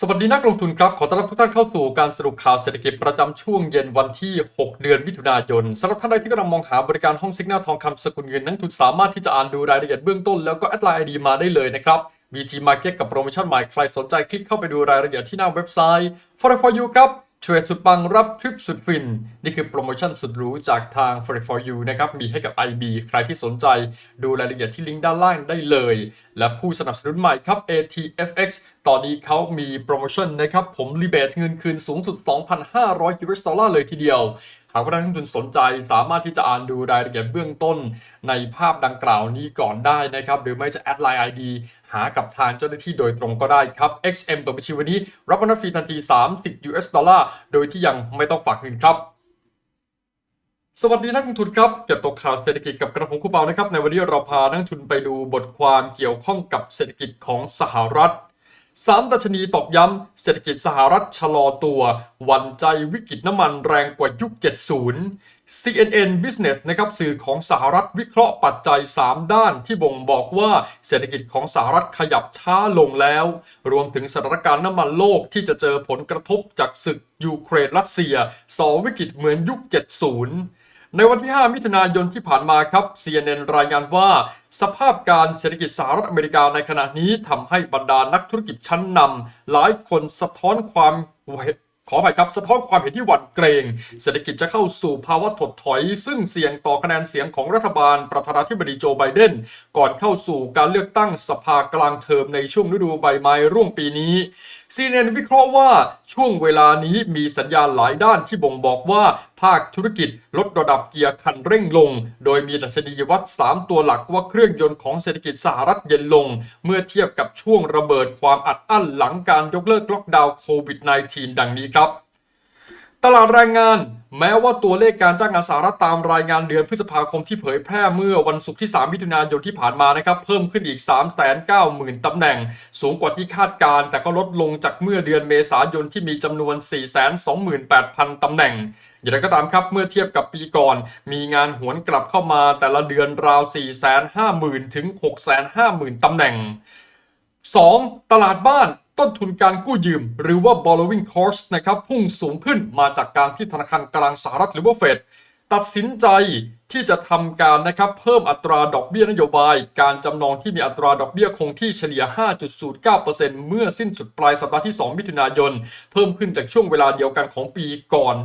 สวัสดีนักลงทุนครับ ขอต้อนรับทุกท่านเข้าสู่การสรุปข่าวเศรษฐกิจประจำช่วงเย็นวันที่ 6 เดือนมิถุนายนสำหรับท่านใดที่กำลังมองหาบริการห้องสิกแนลทองคำสกุลเงินนักทุนสามารถที่จะอ่านดูรายละเอียดเบื้องต้นแล้วก็แอดไลน์ไอดีมาได้เลยนะครับมีทีมาร์เกับโปรโมชั่นใหม่ใครสนใจคลิกเข้าไปดูรายละเอียดที่หน้าเว็บไซต์ For for you ครับ เทรดสุดปังรับทริปสุดฟิน นี่คือโปรโมชั่นสุดหรูจากทาง f o r e x for you นะครับ มีให้กับ IB ใครที่สนใจดูรายละเอียดที่ลิงก์ด้านล่างได้เลย และผู้สนับสนุนใหม่ครับ ATFX ตอนนี้เขามีโปรโมชั่นนะครับ ผมรีเบทเงินคืนสูงสุด 2,500 US ดอลลาร์เลยทีเดียว หากว่าท่านนักลงทุนสนใจสามารถที่จะอ่านดูรายละเอียดเบื้องต้น ในภาพดังกล่าวนี้ก่อนได้นะครับ หรือไม่จะแอดไลน์ ID หากับทางเจ้าหน้าที่โดยตรงก็ได้ครับ XM ตัวบัญชีวันนี้ รับวันฟรีทันที 30 US ดอลลาร์ โดยที่ยังไม่ต้องฝากเงินครับสวัสดีนักลงทุนครับ เก็บตกข่าวเศรษฐกิจกับกระผมคู่เปานะครับ ในวันนี้เราพานักทุนไปดูบทความเกี่ยวข้องกับเศรษฐกิจของสหรัฐ สามดัชนีตอกย้ำเศรษฐกิจสหรัฐชะลอตัว วันใจวิกฤตน้ำมันแรงกว่ายุค 70 CNN Business นะครับสื่อของสหรัฐวิเคราะห์ปัจจัย 3 ด้านที่บ่งบอกว่าเศรษฐกิจของสหรัฐขยับช้าลงแล้ว รวมถึงสถานการณ์น้ำมันโลกที่จะเจอผลกระทบจากศึกยูเครนรัสเซียสอวิกฤตเหมือนยุค 70 ในวันที่ 5 มิถุนายนที่ผ่านมาครับ CNN รายงานว่า สภาพการเศรษฐกิจสหรัฐอเมริกาในขณะนี้ทำให้บรรดานักธุรกิจชั้นนำหลายคนสะท้อนความขออภัยครับสะท้อนความเห็นที่หวั่นเกรง เศรษฐกิจจะเข้าสู่ภาวะถดถอย ซึ่งเสี่ยงต่อคะแนนเสียงของรัฐบาลประธานาธิบดีโจไบเดน ก่อนเข้าสู่การเลือกตั้งสภากลางเทอมในช่วงฤดูใบไม้ร่วงปีนี้ CNN วิเคราะห์ว่าช่วงเวลานี้มีสัญญาณหลายด้านที่บ่งบอกว่าภาคธุรกิจลดระดับเกียร์คันเร่งลง โดยมีดัชนีวัด 3 ตัวหลักว่าเครื่องยนต์ของเศรษฐกิจสหรัฐเย็นลง เมื่อเทียบกับช่วงระเบิดความอัดอั้นหลังการยกเลิกล็อกดาวน์โควิด -19 ดังนี้ครับ ตลาดแรงงาน แม้ว่าตัวเลขการจ้างงานสหรัฐตามรายงานเดือนพฤษภาคมที่เผยแพร่เมื่อวันศุกร์ที่ 3 มิถุนายนที่ผ่านมานะครับ เพิ่มขึ้นอีก 390,000 ตำแหน่ง สูงกว่าที่คาดการ แต่ก็ลดลงจากเมื่อเดือนเมษายนที่มีจำนวน 428,000 ตำแหน่งอย่างไรก็ตามครับเมื่อเทียบกับปีก่อน มีงานหวนกลับเข้ามาแต่ละเดือนราว 450,000 ถึง 650,000 ตำแหน่ง 2. ตลาดบ้าน ต้นทุนการกู้ยืม หรือว่า borrowing cost นะครับพุ่งสูงขึ้นมาจากการที่ธนาคารกลางสหรัฐหรือว่าเฟด ตัดสินใจที่จะทำการนะครับเพิ่มอัตราดอกเบี้ยนโยบาย การจำนองที่มีอัตราดอกเบี้ยคงที่เฉลี่ย 5.09%เมื่อสิ้นสุดปลายสัปดาห์ที่ 2 มิถุนายน เพิ่มขึ้นจากช่วงเวลาเดียวกันของปีก่อน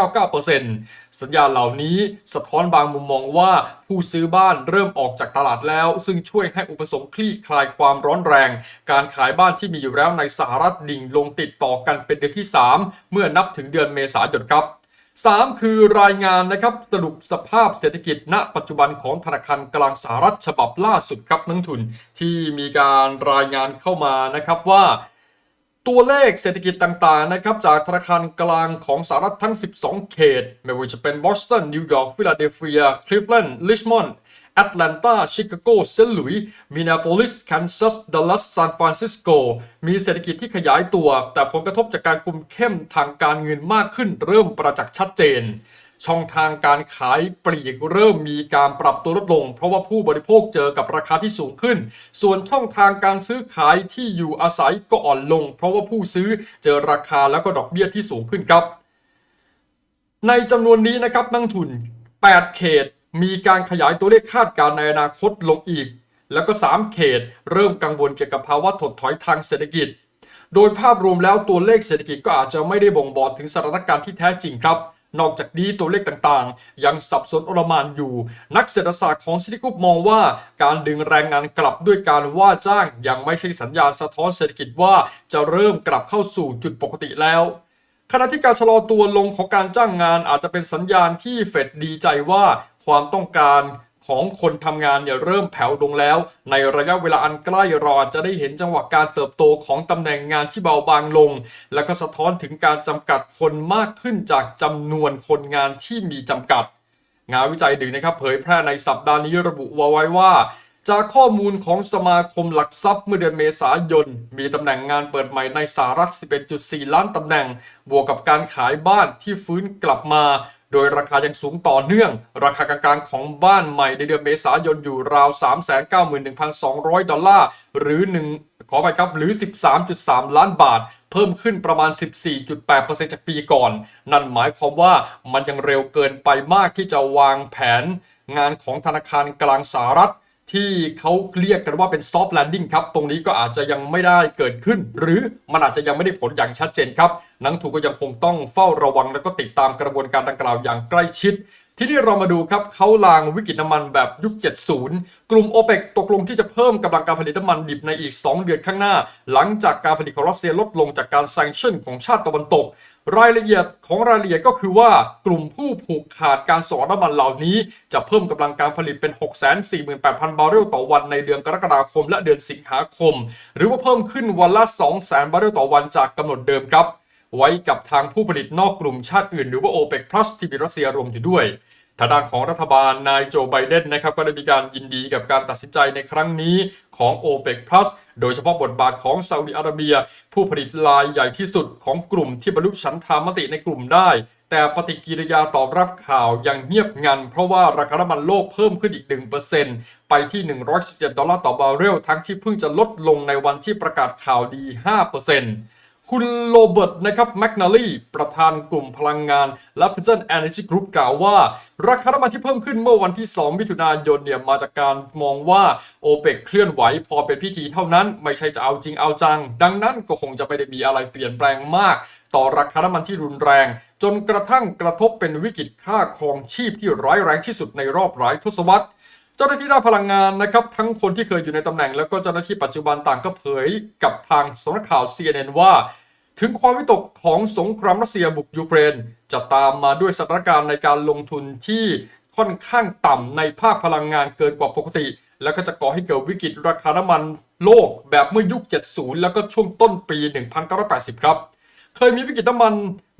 2.99%สัญญาเหล่านี้สะท้อนบางมุมมองว่าผู้ซื้อบ้านเริ่มออกจากตลาดแล้ว ซึ่งช่วยให้อุปสงค์คลี่คลายความร้อนแรง การขายบ้านที่มีอยู่แล้วในสหรัฐดิ่งลงติดต่อกันเป็นเดือนที่ 3 เมื่อนับถึงเดือนเมษายนครับ 3 คือรายงานนะครับสรุปสภาพเศรษฐกิจณ ปัจจุบันของธนาคารกลางสหรัฐฉบับล่าสุดครับนักทุนที่มีการรายงานเข้ามานะครับว่า ตัวเลขเศรษฐกิจต่างๆนะครับจากธนาคารกลางของสหรัฐทั้ง 12 เขต ไม่ว่าจะเป็นบอสตันนิวยอร์กฟิลาเดลเฟียคลิฟแลนด์ลิชมอนด์ แอตแลนตาชิคาโกเซนต์หลุยส์มินนาโพลิสแคนซัสดัลลัสซานฟรานซิสโกมีเศรษฐกิจที่ขยายตัว แต่ผลกระทบจากการคุมเข้มทางการเงินมากขึ้นเริ่มประจักษ์ชัดเจน ช่องทางการขายปลีกเริ่มมีการปรับตัวลดลง เพราะว่าผู้บริโภคเจอกับราคาที่สูงขึ้น ส่วนช่องทางการซื้อขายที่อยู่อาศัยก็อ่อนลง เพราะว่าผู้ซื้อเจอราคาแล้วก็ดอกเบี้ยที่สูงขึ้นครับ ในจำนวนนี้นะครับนักทุน 8 เขต มีการขยายตัวเลขคาดการณ์ในอนาคตลงอีก แล้วก็ 3 เขต เริ่มกังวลเกี่ยวกับภาวะถดถอยทางเศรษฐกิจ โดยภาพรวมแล้วตัวเลขเศรษฐกิจก็อาจจะไม่ได้บ่งบอกถึงสถานการณ์ที่แท้จริงครับ นอกจากนี้ตัวเลขต่างๆ ยังสับสนอลมานอยู่ นักเศรษฐศาสตร์ของซิติกุปมองว่า การดึงแรงงานกลับด้วยการว่าจ้าง ยังไม่ใช่สัญญาณสะท้อนเศรษฐกิจว่าจะเริ่มกลับเข้าสู่จุดปกติแล้วขณะที่การชะลอตัวลงของการจ้างงานอาจจะเป็นสัญญาณที่เฟดดีใจว่า ความต้องการของคนทำงานเนี่ยเริ่มแผ่วลงแล้ว ในระยะเวลาอันใกล้เราอาจจะได้เห็นจังหวะการเติบโตของตำแหน่งงานที่เบาบางลง และก็สะท้อนถึงการจำกัดคนมากขึ้นจากจำนวนคนงานที่มีจำกัด งานวิจัยหนึ่งนะครับเผยแพร่ในสัปดาห์นี้ระบุไว้ว่า จากข้อมูลของสมาคมหลักทรัพย์เมื่อเดือนเมษายน มีตำแหน่งงานเปิดใหม่ในสหรัฐ11.4 ล้านตำแหน่ง บวกกับการขายบ้านที่ฟื้นกลับมา โดยราคายังสูงต่อเนื่อง ราคากลางๆของบ้านใหม่ในเดือนเมษายนอยู่ราว 391,200 ดอลลาร์ หรือ 1 ขอไปครับ หรือ 13.3 ล้านบาท เพิ่มขึ้นประมาณ 14.8%จากปีก่อน นั่นหมายความว่ามันยังเร็วเกินไปมากที่จะวางแผนงานของธนาคารกลางสหรัฐ ที่เขาเรียกกันว่าเป็นซอฟต์แลนดิ้งครับ ตรงนี้ก็อาจจะยังไม่ได้เกิดขึ้น หรือมันอาจจะยังไม่ได้ผลอย่างชัดเจนครับ นักลงทุนก็ยังคงต้องเฝ้าระวังและก็ติดตามกระบวนการดังกล่าวอย่างใกล้ชิด ที่นี่เรามาดูครับเขาลางวิกฤตน้ำมันแบบยุค 70 กลุ่มโอเปกตกลงที่จะเพิ่มกำลังการผลิตน้ำมันดิบในอีก 2 เดือนข้างหน้า หลังจากการผลิตของรัสเซียลดลงจากการแซงชั่นของชาติตะวันตก รายละเอียดของรายละเอียดก็คือว่ากลุ่มผู้ผูกขาดการส่งน้ำมันเหล่านี้ จะเพิ่มกำลังการผลิตเป็น 648,000 บาร์เรลต่อวันในเดือนกรกฎาคมและเดือนสิงหาคม หรือว่าเพิ่มขึ้นวันละ 200,000 บาร์เรลต่อวันจากกำหนดเดิมครับ ไว้กับทางผู้ผลิตนอกกลุ่มชาติอื่น หรือว่า OPEC Plus ที่มีรัสเซียรวมอยู่ด้วย ทางด้านของรัฐบาลนายโจไบเดนนะครับก็ได้มีการยินดีกับการตัดสินใจในครั้งนี้ของ OPEC Plus โดยเฉพาะบทบาทของซาอุดิอาระเบีย ผู้ผลิตรายใหญ่ที่สุดของกลุ่มที่บรรลุฉันทามติในกลุ่มได้ แต่ปฏิกิริยาตอบรับข่าวยังเงียบงัน เพราะว่าราคาน้ำมันโลกเพิ่มขึ้นอีก 1%ไปที่ 117 ดอลลาร์ต่อบาร์เรลทั้งที่เพิ่งจะลดลงในวันที่ประกาศข่าวดี 5% คุณโรเบิร์ตนะครับแมคนาลีประธานกลุ่มพลังงาน และ p e n t o n Energy Group กล่าวว่า ราคาน้ำมันที่เพิ่มขึ้นเมื่อวันที่ 2 มิถุนายนเนี่ยมาจากการมองว่าโอเปกเคลื่อนไหวพอเป็นพิธีเท่านั้น ไม่ใช่จะเอาจริงเอาจัง ดังนั้นก็คงจะไม่ได้มีอะไรเปลี่ยนแปลงมาก ต่อราคาน้ำมันที่รุนแรง จนกระทั่งกระทบเป็นวิกฤตค่าครองชีพที่ร้ายแรงที่สุดในรอบหลายทศวรรษ เจ้าหน้าที่ด้านพลังงานนะครับทั้งคนที่เคยอยู่ในตำแหน่ง แล้วก็เจ้าหน้าที่ปัจจุบันต่างก็เผยกับทางสำนักข่าว CNN ว่า ถึงความวิตกของสงครามรัสเซียบุกยูเครน จะตามมาด้วยสถานการณ์ในการลงทุนที่ค่อนข้างต่ำในภาคพลังงานเกินกว่าปกติ แล้วก็จะก่อให้เกิดวิกฤตราคาน้ำมันโลกแบบเมื่อยุค 70 แล้วก็ช่วงต้นปี 1980 ครับเคยมีวิกฤตน้ำมัน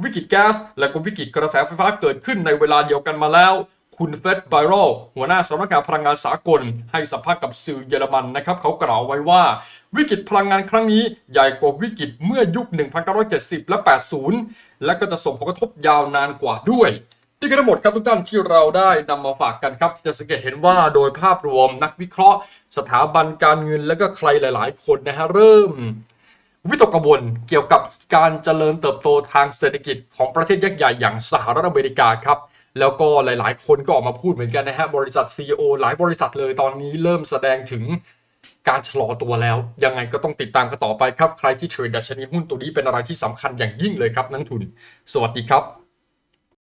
วิกฤตแก๊ส และก็วิกฤตกระแสไฟฟ้าเกิดขึ้นในเวลาเดียวกันมาแล้ว คุณเฟดไบรอลหัวหน้าสำนักงานพลังงานสากล ให้สัมภาษณ์กับสื่อเยอรมันนะครับเขากล่าวไว้ว่า วิกฤตพลังงานครั้งนี้ใหญ่กว่าวิกฤตเมื่อยุค 1970 และ 80 และก็จะส่งผลกระทบยาวนานกว่าด้วยนี่คือทั้งหมดครับทุกท่านที่เราได้นำมาฝากกันครับ จะสังเกตเห็นว่าโดยภาพรวมนักวิเคราะห์ สถาบันการเงินและก็ใครหลาย ๆ คนนะฮะเริ่ม วิตกกังวลเกี่ยวกับการเจริญเติบโตทางเศรษฐกิจของประเทศยักษ์ใหญ่อย่างสหรัฐอเมริกาครับ แล้วก็หลายๆ คนก็ออกมาพูดเหมือนกันนะฮะบริษัท CEO หลายบริษัทเลยตอนนี้เริ่มแสดงถึงการชะลอตัวแล้ว ยังไงก็ต้องติดตามกันต่อไปครับ ใครที่เทรดดัชนีหุ้นตัวนี้เป็นอะไรที่สำคัญอย่างยิ่งเลยครับนักทุน สวัสดีครับ